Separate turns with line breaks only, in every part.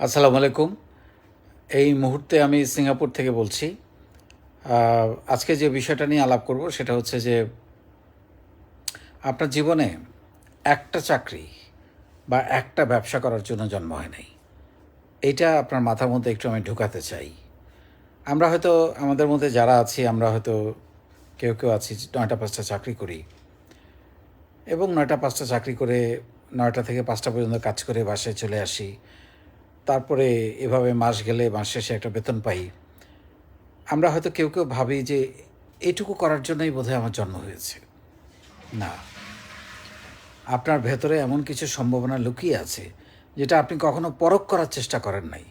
আসসালামু আলাইকুম। এই মুহূর্তে আমি সিঙ্গাপুর থেকে বলছি। আজকে যে বিষয়টা নিয়ে আলাপ করব সেটা হচ্ছে যে আপনার জীবনে একটা চাকরি বা একটা ব্যবসা করার জন্য জন্ম হয় নাই। এইটা আপনার মাথার মধ্যে একটু আমি ঢুকাতে চাই। আমরা হয়তো আমাদের মধ্যে যারা আছি, আমরা হয়তো কেউ কেউ আছি, নয়টা পাঁচটা চাকরি করি। এবং নয়টা পাঁচটা চাকরি করে নয়টা থেকে পাঁচটা পর্যন্ত কাজ করে বাসায় চলে আসি। তারপরে এভাবে মাস গেলে, মাস শেষে একটা বেতন পাই। আমরা হয়তো কেউ কেউ ভাবি যে এটুকু করার জন্যই বোধহয় আমার জন্ম হয়েছে। না। আপনার ভেতরে এমন কিছু সম্ভাবনা লুকিয়ে আছে, যেটা আপনি কখনো পরখ করার চেষ্টা করেন নাই।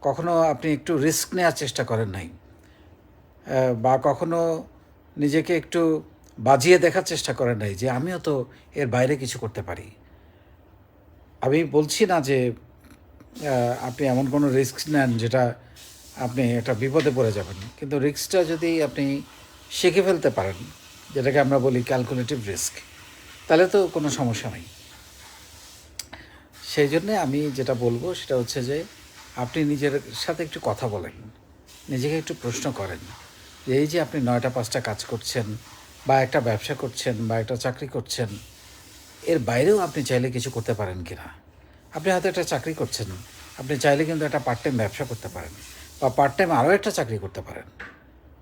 কখনো আপনি একটু রিস্ক নেওয়ার চেষ্টা করেন নাই। বা কখনো নিজেকে একটু বাজিয়ে দেখার চেষ্টা করেন নাই যে আমিও তো এর বাইরে কিছু করতে পারি। আমি বলছি না যে আপনি এমন কোনো রিস্ক নেন যেটা আপনি একটা বিপদে পড়ে যাবেন। কিন্তু রিস্কটা যদি আপনি শিখে ফেলতে পারেন, যেটাকে আমরা বলি ক্যালকুলেটিভ রিস্ক তাহলে তো কোনো সমস্যা নেই। সেই জন্যে আমি যেটা বলব সেটা হচ্ছে যে, আপনি নিজের সাথে একটু কথা বলেন, নিজেকে একটু প্রশ্ন করেন যে, এই যে আপনি নয়টা, পাঁচটা কাজ করছেন বা একটা ব্যবসা করছেন বা একটা চাকরি করছেন, এর বাইরেও আপনি চাইলে কিছু করতে পারেন কি না আপনি হয়তো একটা চাকরি করছেন, আপনি চাইলে কিন্তু একটা পার্ট টাইম ব্যবসা করতে পারেন বা পার্ট টাইম আরও একটা চাকরি করতে পারেন।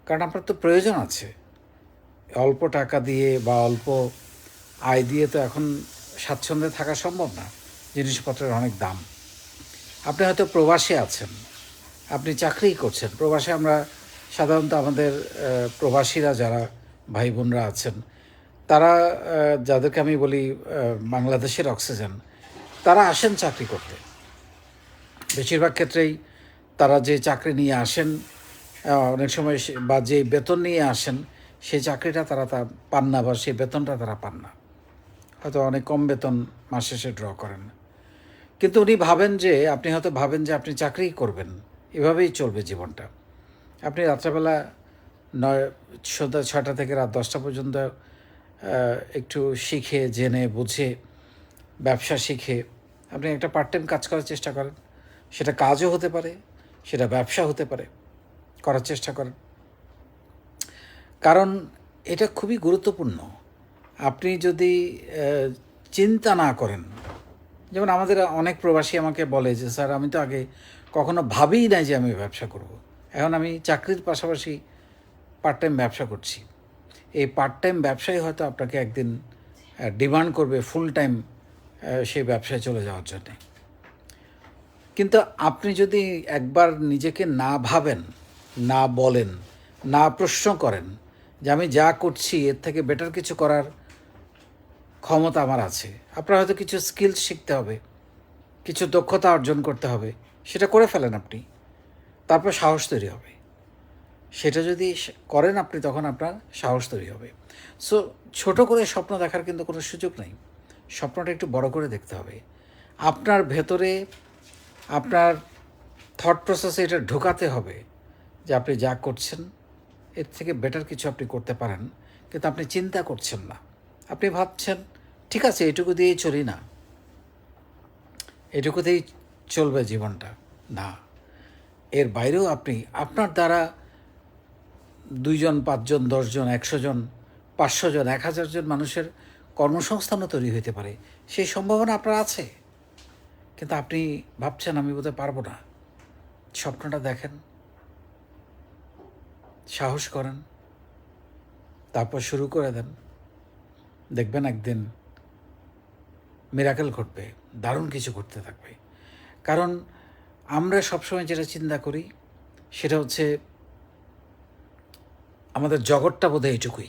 কারণ আপনার তো প্রয়োজন আছে। অল্প টাকা দিয়ে বা অল্প আয় দিয়ে তো এখন স্বাচ্ছন্দ্যে থাকা সম্ভব না, জিনিসপত্রের অনেক দাম। আপনি হয়তো প্রবাসে আছেন, আপনি চাকরি করছেন। প্রবাসে আমরা সাধারণত আমাদের প্রবাসীরা যারা ভাই বোনরা আছেন, তারা যাদেরকে আমি বলি বাংলাদেশের অক্সিজেন তারা আসেন চাকরি করতে। বেশিরভাগ ক্ষেত্রেই তারা যে চাকরি নিয়ে আসেন অনেক সময় বা যে বেতন নিয়ে আসেন, সেই চাকরিটা তারা তা পান না বা সেই বেতনটা তারা পান না। হয়তো অনেক কম বেতন মাস শেষে ড্র করেন। কিন্তু উনি ভাবেন যে, আপনি হয়তো ভাবেন যে আপনি চাকরি করবেন। এভাবেই চলবে জীবনটা। আপনি রাত্রেবেলা নয়, সন্ধ্যা ছটা থেকে রাত দশটা পর্যন্ত একটু শিখে, জেনে, বুঝে, ব্যবসা শিখে আপনি একটা পার্ট টাইম কাজ করার চেষ্টা করেন, সেটা কাজও হতে পারে, সেটা ব্যবসা হতে পারে, করার চেষ্টা করেন। কারণ এটা খুবই গুরুত্বপূর্ণ। আপনি যদি চিন্তা না করেন, যেমন আমাদের অনেক প্রবাসী আমাকে বলে যে, স্যার, আমি তো আগে কখনো ভাবিই নাই যে আমি ব্যবসা করব। এখন আমি চাকরির পাশাপাশি পার্ট টাইম ব্যবসা করছি। এই পার্ট টাইম ব্যবসায় হয়তো আপনাকে একদিন ডিমান্ড করবে ফুল টাইম সেই ব্যবসায় চলে যাওয়ার জন্যে। কিন্তু আপনি যদি একবার নিজেকে না ভাবেন, না বলেন, না প্রশ্ন করেন যে আমি যা করছি, এর থেকে বেটার কিছু করার ক্ষমতা আমার আছে, আপনার হয়তো কিছু স্কিলস শিখতে হবে, কিছু দক্ষতা অর্জন করতে হবে, সেটা করে ফেলেন আপনি, তারপর সাহস তৈরি হবে। সেটা যদি করেন আপনি, তখন আপনার সাহস তৈরি হবে। সো ছোট করে স্বপ্ন দেখার কিন্তু কোনো সুযোগ নেই। স্বপ্নটা একটু বড় করে দেখতে হবে। আপনার ভেতরে আপনার থট প্রসেসে এটা ঢোকাতে হবে যে আপনি যা করছেন, এর থেকে বেটার কিছু আপনি করতে পারেন, কিন্তু আপনি চিন্তা করছেন না। আপনি ভাবছেন, ঠিক আছে, এটুকু দিয়েই চলি না। এটুকুতেই চলবে জীবনটা। না। এর বাইরেও আপনি, আপনার দ্বারা দুইজন, পাঁচজন, দশজন, একশো জন, পাঁচশো জন, এক হাজার জন মানুষের কর্মসংস্থানও তৈরি হতে পারে। সেই সম্ভাবনা আপনার আছে? কিন্তু আপনি ভাবছেন আমি বোধহয় পারব না। স্বপ্নটা দেখেন। সাহস করেন। তারপর শুরু করে দেন। দেখবেন একদিন মিরাকেল ঘটবে। দারুণ কিছু ঘটতে থাকবে। কারণ আমরা সবসময় যেটা চিন্তা করি, সেটা হচ্ছে আমাদের জগৎটা বোধহয় এইটুকুই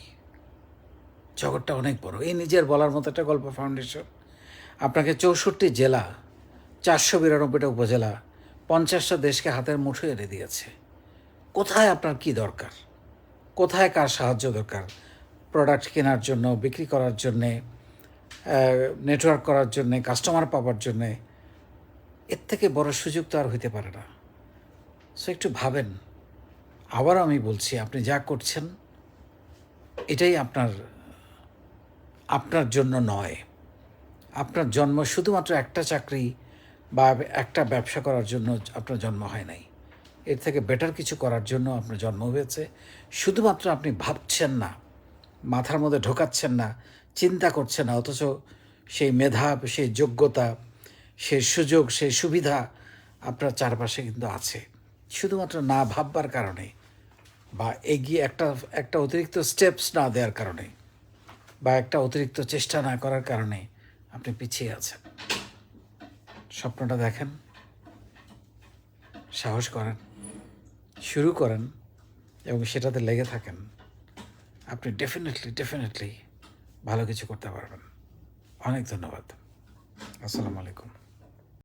জগৎটা অনেক বড়। এই নিজের বলার মতো একটা গল্প ফাউন্ডেশন আপনাকে চৌষট্টি জেলা, চারশো বিরানব্বইটা উপজেলা, পঞ্চাশটা দেশকে হাতের মুঠোয় এনে দিয়েছে। কোথায় আপনার কি দরকার? কোথায় কার সাহায্য দরকার? প্রোডাক্ট কেনার জন্য, বিক্রি করার জন্যে নেটওয়ার্ক করার জন্যে কাস্টমার পাওয়ার জন্যে, এর থেকে বড় সুযোগ তো আর হইতে পারে না। সো একটু ভাবেন। আবার আমি বলছি, আপনি যা করছেন, এটাই আপনার আপনার জন্য নয়। আপনার জন্ম শুধুমাত্র একটা চাকরি বা একটা ব্যবসা করার জন্য আপনার জন্ম হয় নাই। এর থেকে বেটার কিছু করার জন্য আপনার জন্ম হয়েছে। শুধুমাত্র আপনি ভাবছেন না, মাথার মধ্যে ঢোকাচ্ছেন না, চিন্তা করছেন না, অথচ সেই মেধা, সেই যোগ্যতা, সেই সুযোগ, সেই সুবিধা আপনার চারপাশে কিন্তু আছে। শুধুমাত্র না ভাববার কারণে বা এগিয়ে একটা একটা অতিরিক্ত স্টেপস না দেওয়ার কারণে। বা একটা অতিরিক্ত চেষ্টা না করার কারণে আপনি পিছিয়ে আছেন। স্বপ্নটা দেখেন, সাহস করেন, শুরু করেন এবং সেটাতে লেগে থাকেন। আপনি ডেফিনেটলি ডেফিনেটলি ভালো কিছু করতে পারবেন। অনেক ধন্যবাদ। আসসালামু আলাইকুম।